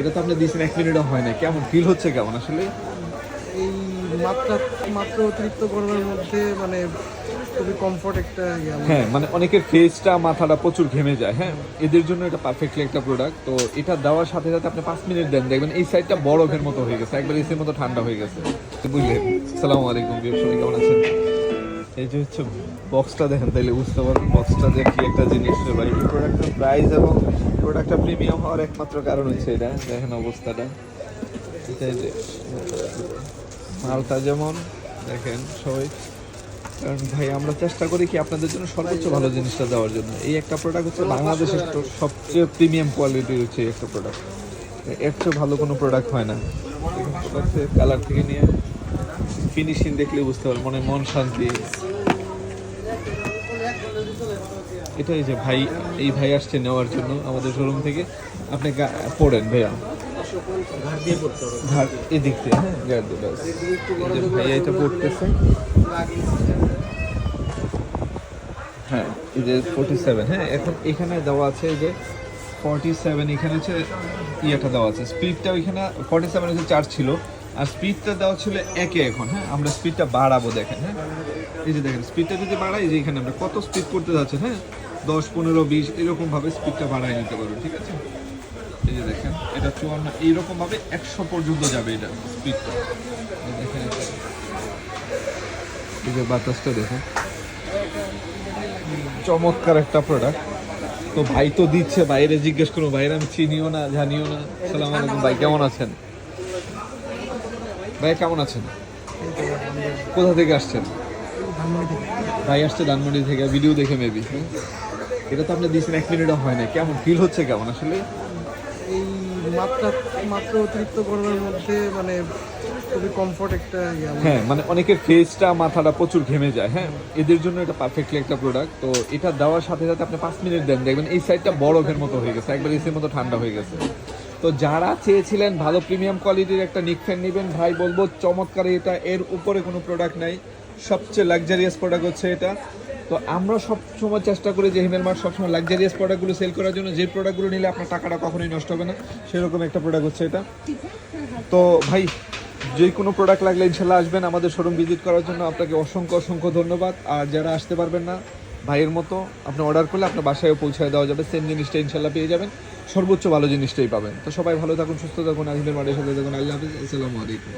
এটা তো আপনি দিয়েছেন এক মিনিটও হয় না কেমন ফিল হচ্ছে কেমন আসলে? এই মাত্রা মাত্র অতিরিক্ত গরমের মধ্যে মানে খুবই কমফোর্ট একটা ইয়ে হ্যাঁ মানে অনেকের ফেসটা মাথাটা প্রচুর ঘেমে যায় হ্যাঁ? এদের জন্য এটা পারফেক্টলি একটা প্রোডাক্ট তো এটা দেওয়ার সাথে সাথে আপনি পাঁচ মিনিট দেন দেখবেন এই সাইডটা বরফের মতো হয়ে গেছে একবার এসির মতো ঠান্ডা হয়ে গেছে। বুঝলেন। সালাম আলাইকুম বিয়ে সবাই কেমন আছেন? এই যে হচ্ছে বক্সটা দেখেন, তাইলে বুঝতে পারবেন বক্সটা যে কি একটা জিনিস রে ভাই। এই প্রাইস এবং প্রোডাক্টটা প্রিমিয়াম হওয়ার একমাত্র কারণ হচ্ছে এটা, দেখেন অবস্থাটা। মালটা যেমন, দেখেন সবাই। কারণ ভাই, আমরা চেষ্টা করি কি আপনাদের জন্য সর্বোচ্চ ভালো জিনিসটা দেওয়ার জন্য। এই একটা প্রোডাক্ট হচ্ছে বাংলাদেশের সবচেয়ে প্রিমিয়াম কোয়ালিটির হচ্ছে এই একটা প্রোডাক্টের চেয়ে ভালো কোনো প্রোডাক্ট হয় না। কালার থেকে নিয়ে ফিনিশিং দেখলে বুঝতে পারবেন, মনে মন শান্তি। এটাই যে ভাই, এই ভাই আসছে নেওয়ার জন্য আমাদের শোরুম থেকে। আপনি পড়েন ভাইয়া। এদিক থেকে হ্যাঁ। ভাইয়া এটা পড়তেছে। হ্যাঁ এই যে ফোর্টি সেভেন হ্যাঁ এখন এখানে দেওয়া আছে যে ফর্টি সেভেন এখানে হচ্ছে ইয়েটা দেওয়া আছে। স্পিডটা ওইখানে ফর্টি সেভেন হচ্ছে চার্জ ছিল আর স্পিডটা দেওয়া ছিল একে এখন হ্যাঁ? আমরা স্পিডটা বাড়াবো, দেখেন হ্যাঁ? এই যে দেখেন স্পিডটা যদি বাড়াই যে এখানে আমরা কত স্পিড করতে যাচ্ছে হ্যাঁ? দশ, পনেরো, বিশ, এরকমভাবে স্পিডটা বাড়াই নিতে পারব ঠিক আছে? এই যে দেখেন, এটা চুয়ান্ন, এইরকমভাবে একশো পর্যন্ত যাবে এটা স্পিডটা দেখেন, এই যে বাতাসটা দেখেন। চমৎকার একটা প্রোডাক্ট তো ভাই তো দিচ্ছে বাইরে জিজ্ঞেস করো বাইরে আমি চিনিও না, জানিও না। সালাম আলাইকুম, ভাই, কেমন আছেন? ভাই কেমন আছেন? কোথা থেকে আসছেন? ভাই আসছে ধানমন্ডি থেকে ভিডিও দেখে মেবি এটা তো আপনি দিয়েছেন এক মিনিটও হয় না কেমন ফিল হচ্ছে কেমন আসলে? এই মাত্রা মাত্র অতিরিক্ত গরমের মধ্যে মানে খুবই কমফোর্ট একটা ইয়ে হ্যাঁ মানে অনেকের ফেসটা মাথাটা প্রচুর ঘেমে যায় হ্যাঁ? এদের জন্য এটা পারফেক্টলি একটা প্রোডাক্ট তো এটা দেওয়ার সাথে সাথে আপনি পাঁচ মিনিট দেন দেখবেন এই সাইডটা বরফের মতো হয়ে গেছে একবার এসির মতো ঠান্ডা হয়ে গেছে। তো যারা চেয়েছিলেন ভালো প্রিমিয়াম কোয়ালিটির একটা নিক ফ্যান নেবেন, ভাই, বলব চমৎকার এটা। এর উপরে কোনো প্রোডাক্ট নাই। সবচেয়ে লাক্সারিয়াস প্রোডাক্ট হচ্ছে এটা। তো আমরা সব সময় চেষ্টা করি যে হিমেল মার্ট সবসময় লাক্সারিয়াস প্রোডাক্টগুলো সেল করার জন্য। যে প্রোডাক্টগুলো নিলে আপনার টাকাটা কখনোই নষ্ট হবে না। সেরকম একটা প্রোডাক্ট হচ্ছে এটা। তো ভাই, যে কোনো প্রোডাক্ট লাগলে ইনশাল্লাহ আসবেন আমাদের শোরুম ভিজিট করার জন্য। আপনাকে অসংখ্য অসংখ্য ধন্যবাদ। আর যারা আসতে পারবেন না ভাইয়ের মতো আপনি অর্ডার করলে আপনার বাসায়ও পৌঁছায় দেওয়া যাবে। সেম জিনিসটা ইনশাল্লাহ পেয়ে যাবেন। সর্বোচ্চ ভালো জিনিসটাই পাবেন। তো সবাই ভালো থাকুন, সুস্থ থাকুন আজিমের মাঠের সাথে থাকুন। আল্লাহ হাফিজ। আসসালামু আলাইকুম।